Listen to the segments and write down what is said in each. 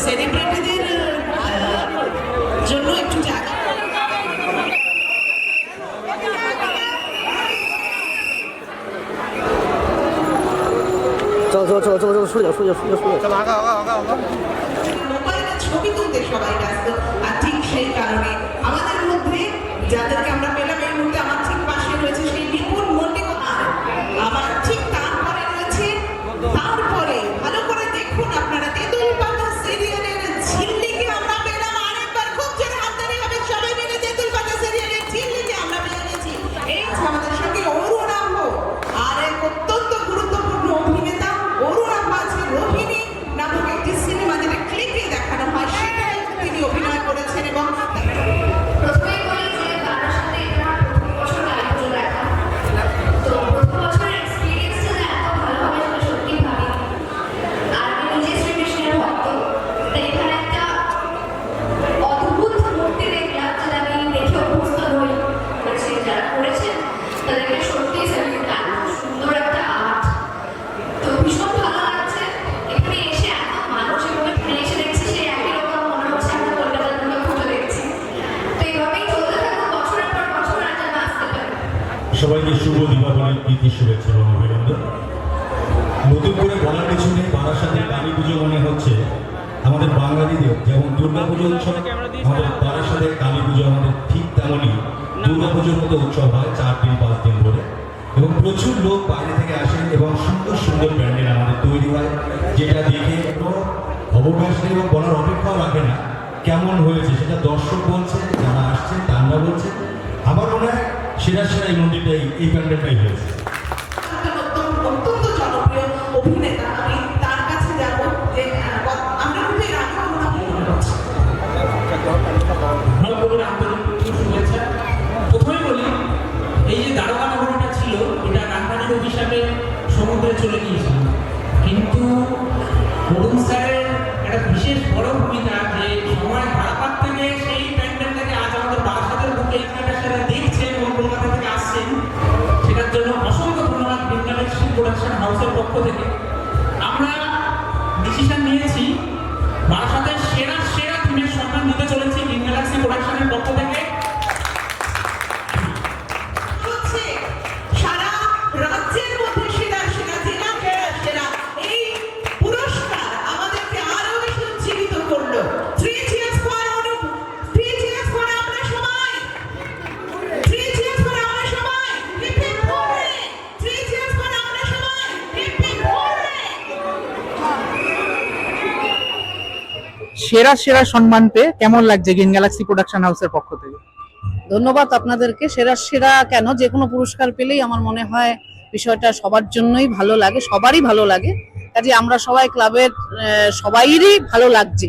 সেলিব্রিটিদের জন্য একটু জায়গা চলো চলো চলো চলো চলো সরে যাও সরে যাও সরে যাও ছবি তুলতে সবাই ব্যস্ত সবাইকে শুভ দীপাবলির প্রীতি, শুভেচ্ছা এবং অভিনন্দন। নতুন করে বলার কিছু নেই, বারাসাতে কালী পুজো মনে হচ্ছে আমাদের বাঙালিদের যেমন দুর্গা পুজো উৎসব, আমাদের বারাসাতে কালী পুজো আমাদের ঠিক তেমনই দুর্গা পুজোর মতো উৎসব হয় চার দিন, পাঁচ দিন ধরে। এবং প্রচুর লোক বাইরে থেকে আসেন এবং সুন্দর সুন্দর প্যান্ডেল আমাদের তৈরি হয়, যেটা দেখে কোনো অবকাশ নেই এবং বলার অপেক্ষাও রাখে না। কেমন হয়েছে সেটা দর্শক বলছে, যারা আসছেন তারা বলছে। আমার মনে হয় সেরা সেরা এই মন্দিরটাই এই প্যান্ডেলটাই হয়েছে সমুদ্রে চলে গিয়েছিল। কিন্তু অরুণ স্যারের একটা বিশেষ বড় ভূমিকা যে হাউসের পক্ষ সেরা সেরা সম্মান পেয়ে কেমন লাগছে গ্রিন গ্যালাক্সি প্রোডাকশন হাউসের পক্ষ থেকে? ধন্যবাদ আপনাদেরকে। সেরা সেরা কেন? যে কোনো পুরস্কার পেলেই আমার মনে হয় বিষয়টা সবার জন্যই ভালো লাগে সবারই ভালো লাগে। কাজে আমরা সবাই ক্লাবের সবাইরই ভালো লাগছে।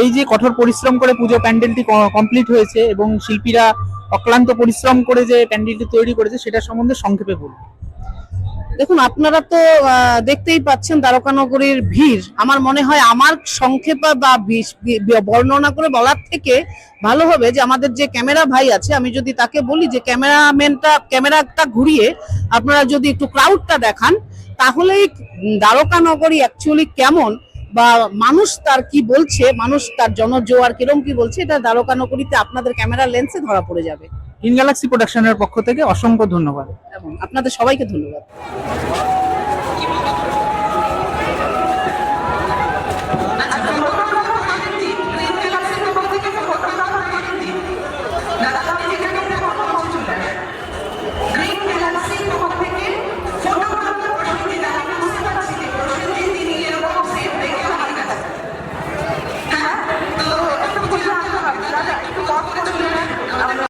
এই যে কঠোর পরিশ্রম করে পুজো প্যান্ডেলটি কমপ্লিট হয়েছে এবং শিল্পীরা অক্লান্ত পরিশ্রম করে যে প্যান্ডেলটি তৈরি করেছে সেটা সম্বন্ধে সংক্ষেপে বলুন। দেখুন, আপনারা তো দেখতেই পাচ্ছেন দ্বারকানগরীর ভিড়। আমার মনে হয় আমার সংক্ষেপে বা বর্ণনা করে বলার থেকে ভালো হবে যে আমাদের যে ক্যামেরা ভাই আছে, আমি যদি তাকে বলি যে ক্যামেরাম্যানটা, ক্যামেরাটা ঘুরিয়ে আপনারা যদি একটু ক্রাউডটা দেখান, তাহলেই দ্বারকানগরী অ্যাকচুয়ালি কেমন বা মানুষ তার কি বলছে, মানুষ তার জনজোয়ার কিরম কি বলছে, এটা দ্বারকানগরীতে আপনাদের ক্যামেরা লেন্সে ধরা পড়ে যাবে। গ্রিন গ্যালাক্সি প্রোডাকশনের পক্ষ থেকে অসংখ্য ধন্যবাদ। এবং আপনাদের সবাইকে ধন্যবাদ।